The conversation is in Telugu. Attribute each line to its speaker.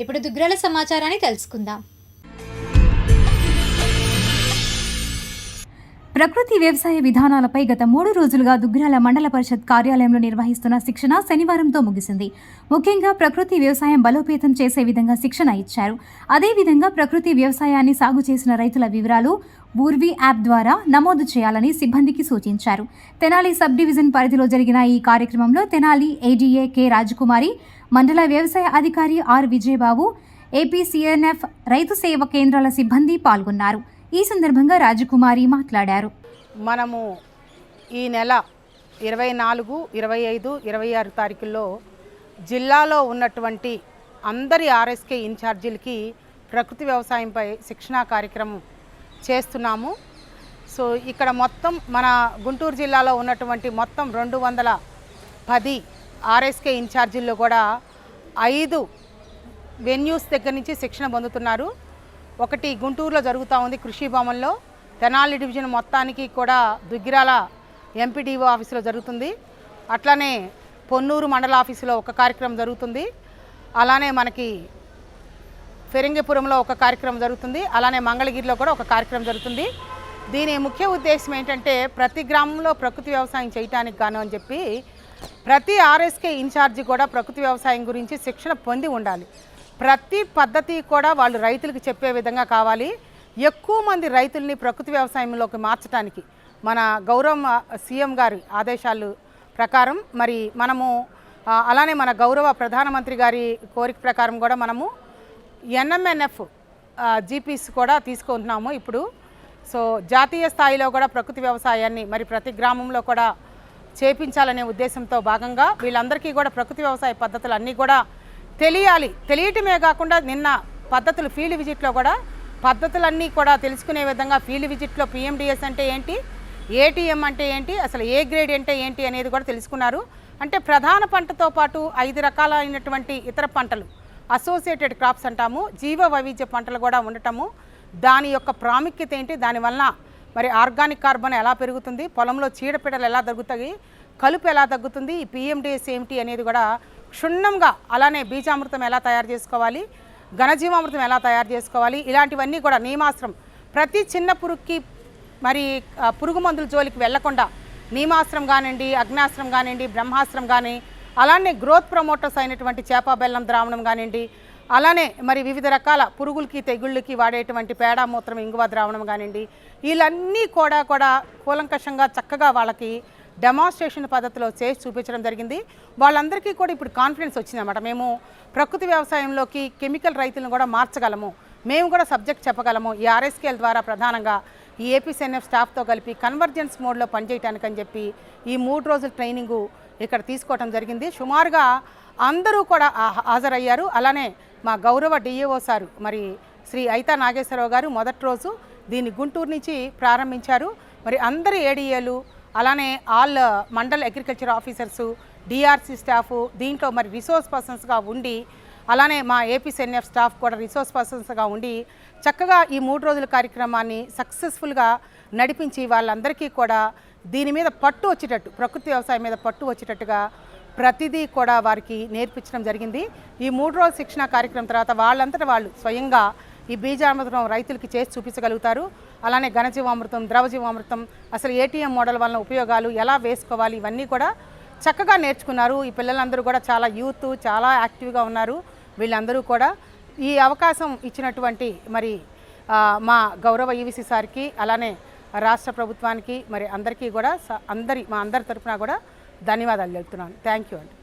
Speaker 1: ఇప్పుడు దుగ్రాల సమాచారాన్ని తెలుసుకుందాం.
Speaker 2: ప్రకృతి వ్యవసాయ విధానాలపై గత మూడు రోజులుగా దుగ్గిరాల మండల పరిషత్ కార్యాలయంలో నిర్వహిస్తున్న శిక్షణ శనివారంతో ముగిసింది. ముఖ్యంగా ప్రకృతి వ్యవసాయం బలోపేతం చేసే విధంగా శిక్షణ ఇచ్చారు. అదేవిధంగా ప్రకృతి వ్యవసాయాన్ని సాగు చేసిన రైతుల వివరాలు ఊర్వి యాప్ ద్వారా నమోదు చేయాలని సిబ్బందికి సూచించారు. తెనాలి సబ్ డివిజన్ పరిధిలో జరిగిన ఈ కార్యక్రమంలో తెనాలి ఏడీఏ కె రాజకుమారి మండల వ్యవసాయ అధికారి ఆర్ విజయబాబు ఏపీసీఎన్ఎఫ్ రైతు సేవ కేంద్రాల సిబ్బంది పాల్గొన్నారు. ఈ సందర్భంగా రాజకుమారి మాట్లాడారు.
Speaker 3: మనము ఈ నెల ఇరవై నాలుగు ఇరవై ఐదు ఇరవై ఆరు తారీఖుల్లో జిల్లాలో ఉన్నటువంటి అందరి ఆర్ఎస్కే ఇన్ఛార్జీలకి ప్రకృతి వ్యవసాయంపై శిక్షణా కార్యక్రమం చేస్తున్నాము. సో ఇక్కడ మొత్తం మన గుంటూరు జిల్లాలో ఉన్నటువంటి మొత్తం రెండు వందల పది ఆర్ఎస్కే ఇన్ఛార్జీల్లో కూడా ఐదు వెన్యూస్ దగ్గర నుంచి శిక్షణ పొందుతున్నారు. ఒకటి గుంటూరులో జరుగుతూ ఉంది కృషి భవన్లో. తెనాలి డివిజన్ మొత్తానికి కూడా దుగ్గిరాల ఎంపీడీఓ ఆఫీసులో జరుగుతుంది. అట్లానే పొన్నూరు మండల ఆఫీసులో ఒక కార్యక్రమం జరుగుతుంది. అలానే మనకి ఫిరంగిపురంలో ఒక కార్యక్రమం జరుగుతుంది. అలానే మంగళగిరిలో కూడా ఒక కార్యక్రమం జరుగుతుంది. దీని ముఖ్య ఉద్దేశం ఏంటంటే ప్రతి గ్రామంలో ప్రకృతి వ్యవసాయం చేయటానికి గాను అని చెప్పి ప్రతి ఆర్ఎస్కే ఇన్ఛార్జి కూడా ప్రకృతి వ్యవసాయం గురించి శిక్షణ పొంది ఉండాలి. ప్రతి పద్ధతి కూడా వాళ్ళు రైతులకు చెప్పే విధంగా కావాలి. ఎక్కువ మంది రైతుల్ని ప్రకృతి వ్యవసాయంలోకి మార్చడానికి మన గౌరవ సీఎం గారి ఆదేశాలు ప్రకారం మరి మనము అలానే మన గౌరవ ప్రధానమంత్రి గారి కోరిక ప్రకారం కూడా మనము ఎన్ఎంఎన్ఎఫ్ జీపీస్ కూడా తీసుకుంటున్నాము ఇప్పుడు. సో జాతీయ స్థాయిలో కూడా ప్రకృతి వ్యవసాయాన్ని మరి ప్రతి గ్రామంలో కూడా చేపించాలనే ఉద్దేశంతో భాగంగా వీళ్ళందరికీ కూడా ప్రకృతి వ్యవసాయ పద్ధతులు అన్నీ కూడా తెలియాలి. తెలియటమే కాకుండా నిన్న పద్ధతులు ఫీల్డ్ విజిట్లో కూడా పద్ధతులన్నీ కూడా తెలుసుకునే విధంగా ఫీల్డ్ విజిట్లో పిఎండిఎస్ అంటే ఏంటి? ఏటీఎం అంటే ఏంటి? అసలు ఏ గ్రేడ్ అంటే ఏంటి అనేది కూడా తెలుసుకున్నారు. అంటే ప్రధాన పంటతో పాటు ఐదు రకాలైనటువంటి ఇతర పంటలు అసోసియేటెడ్ క్రాప్స్ అంటాము జీవ వైవిధ్య పంటలు కూడా ఉండటము దాని యొక్క ప్రాముఖ్యత ఏంటి? దానివల్ల మరి ఆర్గానిక్ కార్బన్ ఎలా పెరుగుతుంది? పొలంలో చీడపీడలు ఎలా తగ్గుతాయి? కలుపు ఎలా తగ్గుతుంది? ఈ పిఎండిఎస్ ఏమిటి అనేది కూడా క్షుణ్ణంగా అలానే బీజామృతం ఎలా తయారు చేసుకోవాలి ఘనజీవామృతం ఎలా తయారు చేసుకోవాలి ఇలాంటివన్నీ కూడా నియమాస్త్రం ప్రతి చిన్న పురుగుకి మరి పురుగు మందుల జోలికి వెళ్ళకుండా నీమాస్త్రం కానివ్వండి అగ్నాస్త్రం కానివ్వండి బ్రహ్మాస్త్రం కానీ అలానే గ్రోత్ ప్రమోటర్స్ అయినటువంటి చేప బెల్లం ద్రావణం కానివ్వండి అలానే మరి వివిధ రకాల పురుగులకి తెగుళ్ళకి వాడేటువంటి పేడ మూత్రం ఇంగువ ద్రావణం కానివ్వండి వీళ్ళన్నీ కూడా కూడా కూలంకషంగా చక్కగా వాళ్ళకి డెమాన్స్ట్రేషన్ పద్ధతిలో చేసి చూపించడం జరిగింది. వాళ్ళందరికీ కూడా ఇప్పుడు కాన్ఫిడెన్స్ వచ్చిందన్నమాట. మేము ప్రకృతి వ్యవసాయంలోకి కెమికల్ రైతులను కూడా మార్చగలము. మేము కూడా సబ్జెక్ట్ చెప్పగలము. ఈ ఆర్ఎస్కేఎల్ ద్వారా ప్రధానంగా ఈ ఏపీసీఎన్ఎఫ్ స్టాఫ్తో కలిపి కన్వర్జెన్స్ మోడ్లో పనిచేయటానికని అని చెప్పి ఈ మూడు రోజుల ట్రైనింగు ఇక్కడ తీసుకోవటం జరిగింది. సుమారుగా అందరూ కూడా హాజరయ్యారు. అలానే మా గౌరవ డిఏఓ సారు మరి శ్రీ అయితా నాగేశ్వరరావు గారు మొదటి రోజు దీన్ని గుంటూరు నుంచి ప్రారంభించారు. మరి అందరి ఏడీఏలు అలానే all mandal agriculture officers DRC staff దీంట్లో మరి రిసోర్స్ పర్సన్స్గా ఉండి అలానే మా ఏపీసీఎన్ఎఫ్ స్టాఫ్ కూడా రిసోర్స్ పర్సన్స్గా ఉండి చక్కగా ఈ మూడు రోజుల కార్యక్రమాన్ని సక్సెస్ఫుల్గా నడిపించి వాళ్ళందరికీ కూడా దీని మీద పట్టు వచ్చేటట్టు ప్రకృతి వ్యవసాయం మీద పట్టు వచ్చేటట్టుగా ప్రతిదీ కూడా వారికి నేర్పించడం జరిగింది. ఈ మూడు రోజుల శిక్షణ కార్యక్రమం తర్వాత వాళ్ళంతటా వాళ్ళు స్వయంగా ఈ బీజామృతం రైతులకి చేసి చూపించగలుగుతారు. అలానే ఘనజీవామృతం ద్రవజీవామృతం అసలు ఏటీఎం మోడల్ వలన ఉపయోగాలు ఎలా వేసుకోవాలి ఇవన్నీ కూడా చక్కగా నేర్చుకున్నారు. ఈ పిల్లలందరూ కూడా చాలా యూత్ చాలా యాక్టివ్గా ఉన్నారు. వీళ్ళందరూ కూడా ఈ అవకాశం ఇచ్చినటువంటి మరి మా గౌరవ ఈవీసీ సార్కి అలానే రాష్ట్ర ప్రభుత్వానికి మరి అందరికీ కూడా స- అందరి మా అందరి తరఫున కూడా ధన్యవాదాలు చెప్తున్నాను థ్యాంక్ యూ అండి.